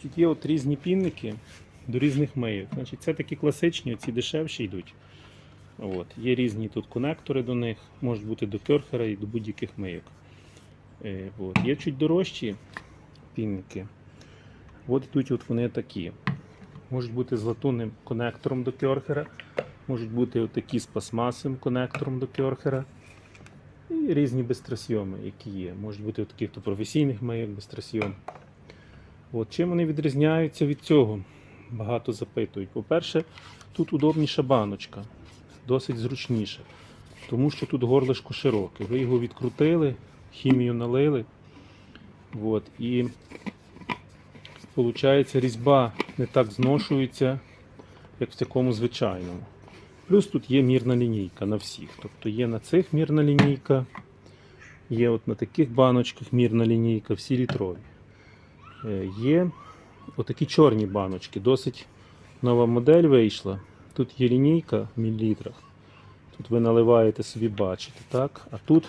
Значить, є от різні пінники до різних мийок. Значить, це такі класичні, ці дешевші йдуть. От. Є різні тут конектори до них, можуть бути до керхера і до будь-яких мийок. Е, от. Є чуть дорожчі пінники. От йдуть от вони такі. Можуть бути з латунним конектором до керхера, можуть бути такі з пластмасовим конектором до керхера. І різні безтрасйоми, які є. Можуть бути такі хто професійних маяк безтрасйом. От, чим вони відрізняються від цього? Багато запитують. По-перше, тут удобніша баночка, досить зручніша. Тому що тут горлишко широке. Ви його відкрутили, хімію налили. От, і виходить, різьба не так зношується, як в такому звичайному. Плюс тут є мірна лінійка на всіх. Тобто є на цих мірна лінійка, є от на таких баночках мірна лінійка, всі літрові. Е, Є отакі чорні баночки. Досить нова модель вийшла. Тут є лінійка в мілілітрах. Тут ви наливаєте собі, бачите, так? А тут,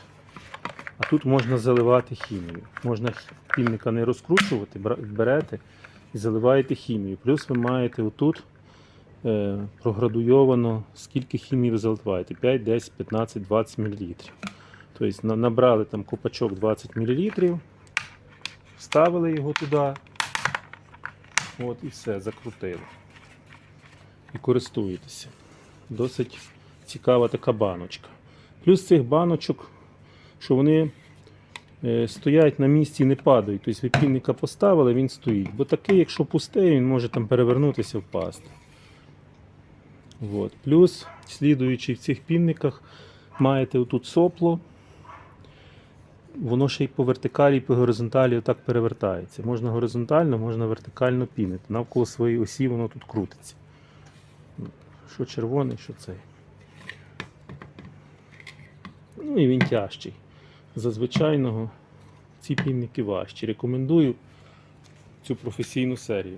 а тут можна заливати хімію. Можна пільника не розкручувати, берете і заливаєте хімію. Плюс ви маєте отут е, проградуйовано, скільки хімії ви заливаєте. 5, 10, 15, 20 мл. Тобто набрали там купачок 20 мл, вставили його туди. От і все, закрутили. І користуєтеся. Досить цікава така баночка. Плюс цих баночок, що вони е, стоять на місці і не падають. Тобто ви пільника поставили, він стоїть. Бо такий, якщо пустий, він може там перевернутися впасти. От. Плюс, слідуючи в цих пінниках, маєте отут сопло. Воно ще й по вертикалі, і по горизонталі отак перевертається. Можна горизонтально, можна вертикально пінити. Навколо своєї осі воно тут крутиться. Що червоний, що цей. Ну і він тяжчий. За звичайного ці пінники важчі. Рекомендую цю професійну серію.